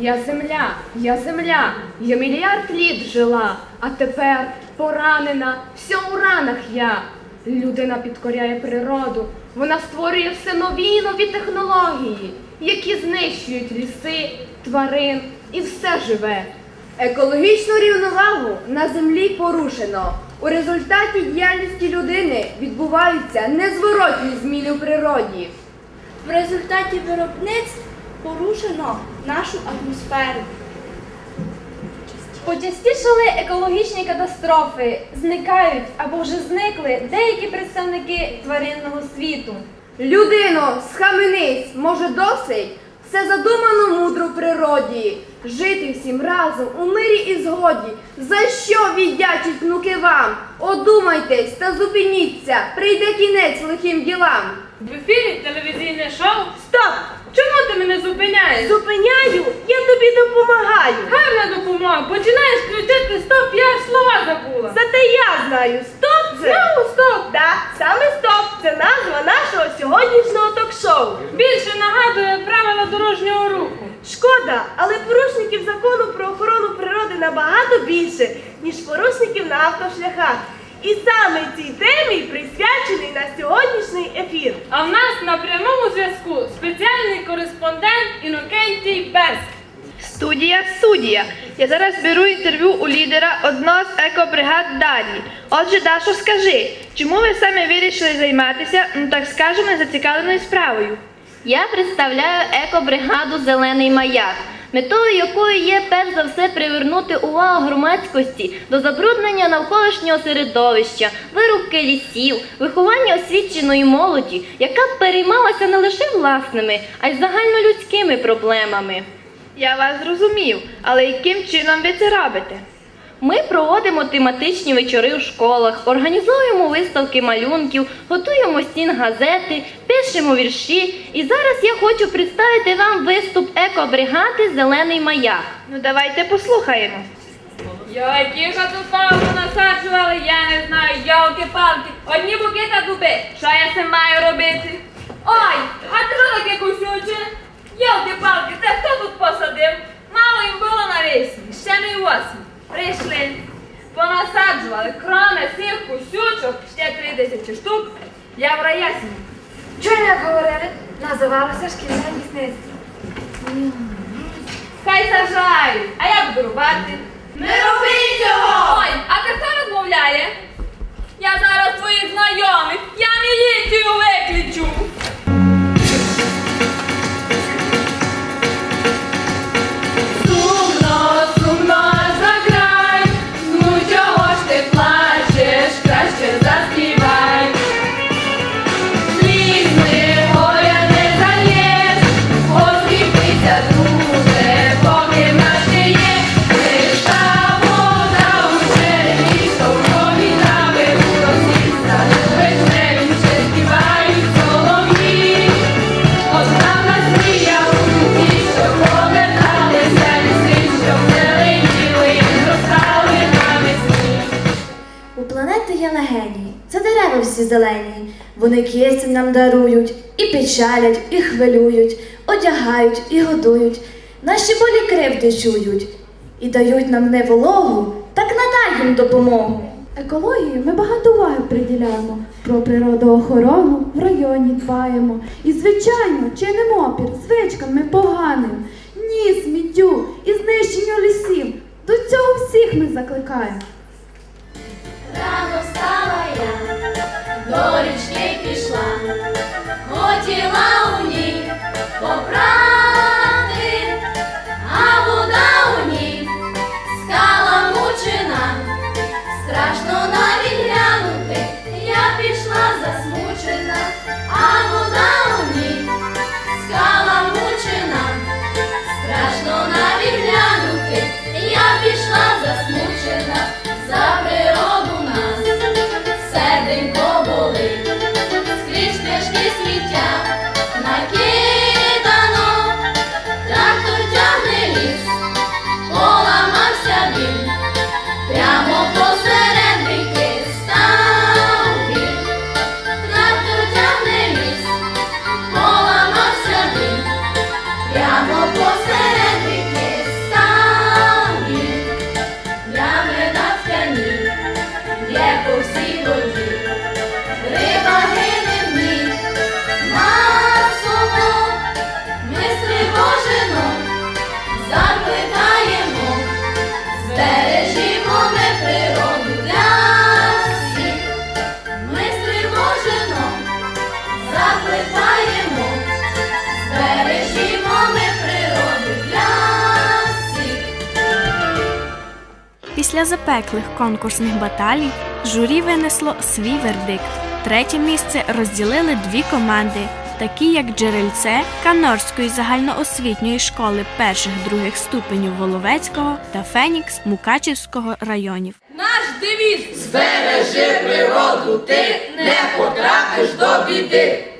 я земля, я земля, я мільярд літ жила, а тепер поранена, вся у ранах я. Людина підкоряє природу, вона створює все нові і нові технології, які знищують ліси, тварин і все живе. Екологічну рівновагу на землі порушено. У результаті діяльності людини відбуваються незворотні зміни в природі. В результаті виробництв порушено нашу атмосферу. Почастішали екологічні катастрофи, зникають або вже зникли деякі представники тваринного світу. Людино, схаменись, може досить? Все задумано мудро в природі. Жити всім разом у мирі і згоді. За що віддячить внуки вам? Одумайтесь та зупиніться, прийде кінець лихим ділам. В ефірі телевізійне шоу. Стоп! Чому ти мене зупиняєш? Зупиняю, я тобі допомагаю. Гарна допомога. Починаєш кричати стоп, я аж слова забула. Зате я знаю, стоп це. Знову стоп. Да, саме стоп. Це назва нашого сьогоднішнього ток-шоу. Більше нагадує правила дорожнього руху. Шкода, але порушників закону про охорону природи набагато більше, ніж порушників на автошляхах. І саме цій темі присвячений на сьогоднішній ефір. А в нас на прямому зв'язку спеціальний кореспондент Інокентій Берст. Студія, студія. Я зараз беру інтерв'ю у лідера одного з екобригад Дар'ї. Отже, Дашо, скажи, чому ви саме вирішили займатися, ну так скажемо, зацікавленою справою? Я представляю екобригаду Зелений маяк, метою якої є перш за все привернути увагу громадськості до забруднення навколишнього середовища, вирубки лісів, виховання освіченої молоді, яка б переймалася не лише власними, а й загальнолюдськими проблемами. Я вас зрозумів, але яким чином ви це робите? Ми проводимо тематичні вечори у школах, організовуємо виставки малюнків, готуємо стін газети, пишемо вірші. І зараз я хочу представити вам виступ екобригади Зелений маяк. Ну давайте послухаємо. Які катастрофи насаджували, я не знаю, ялки-палки. Одні буки та дуби. Що я це маю робити? Ой, а що таке кусюче? Ялки-палки, це хто тут посадив? Мало їм було навесні, ще не й осінь. Прийшли, понасаджували, кроме цих кусючок, ще три тисячі штук. Я в раясні. Чого як говорили? Називалося шкільне лісництво. Хай сажають, а я буду рубати. Не роби цього! Ой, а ти хто розмовляє? Я зараз твоїх зелені. Вони кисень нам дарують, і печалять, і хвилюють, одягають і годують, наші болі кривди чують, і дають нам не вологу, так надай їм допомогу. Екології ми багато уваги приділяємо. Про природоохорону в районі дбаємо. І, звичайно, чинимо опір звичками поганим. Ні, сміттю і знищенню лісів. До цього всіх ми закликаємо. Рано встала я, Після запеклих конкурсних баталій журі винесло свій вердикт. Третє місце розділили дві команди, такі як Джерельце Канорської загальноосвітньої школи перших-других ступенів Воловецького та Фенікс Мукачівського районів. Наш девіз Збережи природу, ти не потрапиш до біди.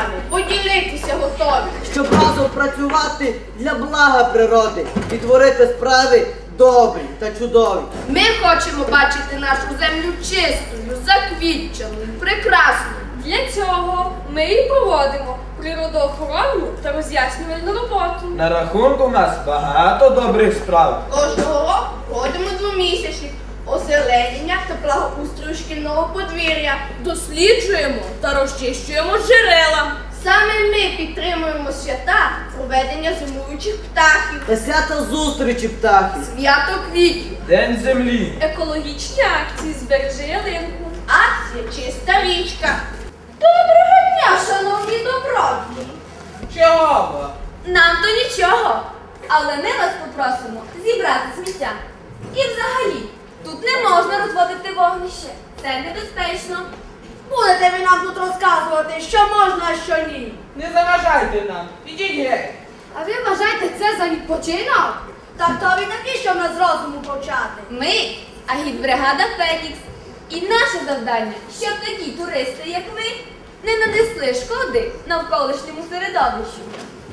Вами поділитися готові. щоб разом працювати для блага природи і творити справи добрі та чудові. Ми хочемо бачити нашу землю чистою, заквітченою, прекрасною. Для цього ми і проводимо природоохоронну та роз'яснювальну роботу. На рахунку в нас багато добрих справ. Кожного року проводимо двомісячник озеленення та благоустрою шкільного подвір'я. Досліджуємо та розчищуємо джерела. Саме ми підтримуємо свята проведення зимуючих птахів, Та свята зустрічі птахів. свято квітів, День землі. Екологічні акції збережи ялинку. акція чиста річка. Доброго дня, шановні добродії! Чого? Нам то нічого. Але ми вас попросимо зібрати сміття. І взагалі, тут не можна розводити вогнище. Це небезпечно. Будете ви нам тут розказувати, що можна, а що ні. Не заважайте нам. Ідіть геть. А ви вважаєте це за відпочинок? Так то ви такі, що нас з розуму почати. Ми агітбригада Фенікс. І наше завдання, щоб такі туристи, як ви, не нанесли шкоди навколишньому середовищу.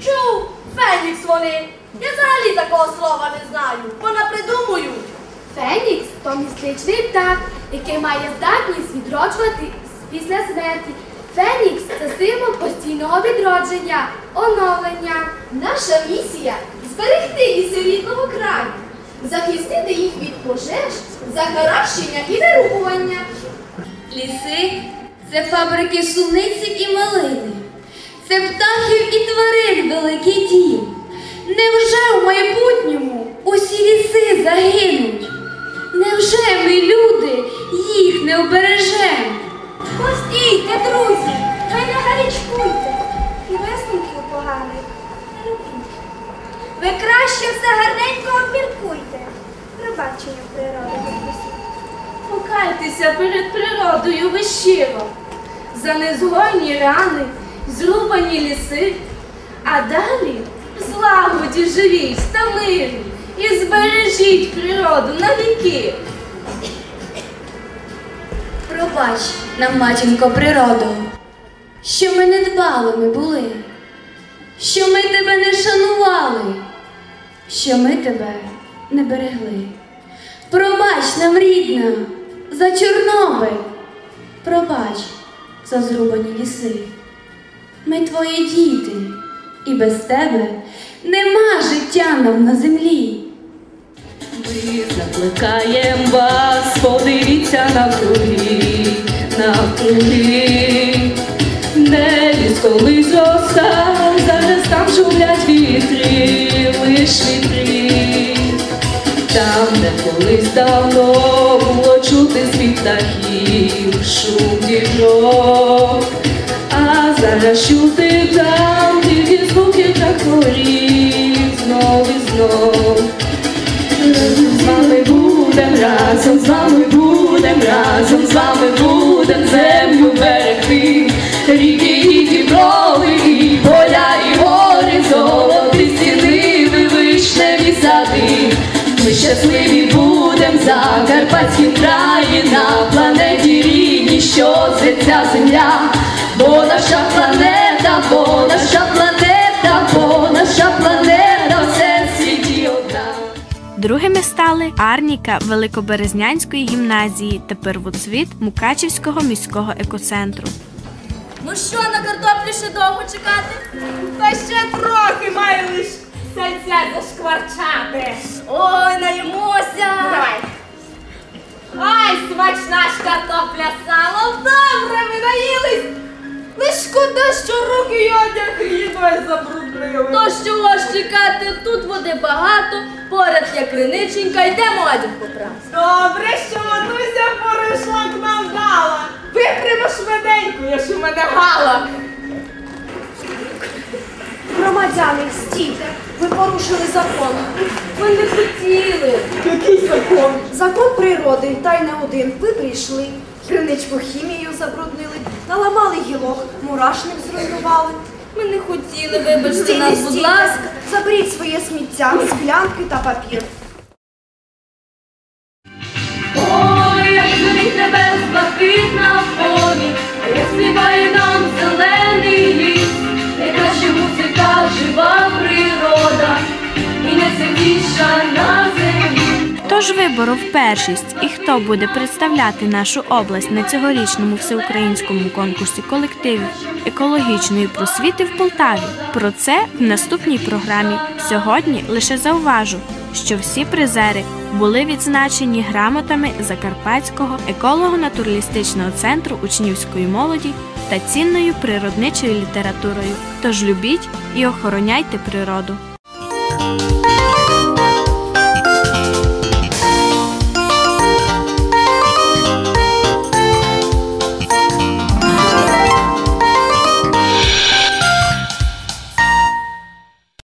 Чув, Фенікс вони. Я взагалі такого слова не знаю, бо напридумують. Фенікс то містичний птах, який має здатність відроджувати після смерті. Фенікс це символ постійного відродження, оновлення. Наша місія зберегти ліси рідного краю, захистити їх від пожеж, загаращення і вирубування. Ліси це фабрики суниці і малини, це птахів і тварин великий дім. Невже в майбутньому усі ліси загинуть? Невже ми, люди, їх не обережемо? Постійте, друзі, ви не гарячкуйте і висновків поганих не робіть. Ви краще все гарненько обміркуйте. Пробачення природи. Покайтеся перед природою ви щиро, за незгойні рани, зрубані ліси, а далі в злагоді живіть та мирі і збережіть природу на віки. Пробач нам, матінко, природу, що ми недбалими були, що ми тебе не шанували, що ми тебе не берегли. Пробач нам, рідна, за Чорнобиль, пробач за зрубані ліси. Ми твої діти, і без тебе нема життя нам на землі. Закликаєм вас, подивіться навкруги, навкруги, де ліс колись зростав, зараз там шумлять вітри, лиш вітри, там, де колись давно було чути сміх птахів, шум дібров, а зараз чути там тільки звуки тракторів, знов і знов. Разом з вами будем, разом з вами будем землю берегти, ріки і діброви, і поля, і гори, золоті стіни, ви вишневі сади. Ми щасливі будем за Карпатським краї на планеті рідній, що зветься земля, бо наша планета Другими стали Арніка Великоберезнянської гімназії та первоцвіт Мукачівського міського екоцентру. Ну що, на картоплю ще довго чекати? Та ще трохи маю лиш сальця зашкварчати. Ой, наїмося! Давай. Ай, смачна ж картопля з салом, добре, ми наїлись. Лиш шкода, що руки й одяг їдою забруднили. То що ж чекати, тут води багато, поряд є криниченька, йдемо одяг поправити. Добре, що Матуся порошок нам дала. Випрямо швиденько, я ж у мене гала. Громадяни, стійте, ви порушили закон. Ми не хотіли. Який закон? Закон природи, та й не один. Ви прийшли, криничку хімією забруднили, наламали гілок, мурашник зруйнували. Ми не хотіли, вибачте нас, будь ласка. Заберіть своє сміття, склянки та папір. Тож виборов першість і хто буде представляти нашу область на цьогорічному всеукраїнському конкурсі колективів екологічної просвіти в Полтаві. Про це в наступній програмі. Сьогодні лише зауважу, що всі призери були відзначені грамотами Закарпатського еколого-натуралістичного центру учнівської молоді та цінною природничою літературою. Тож любіть і охороняйте природу.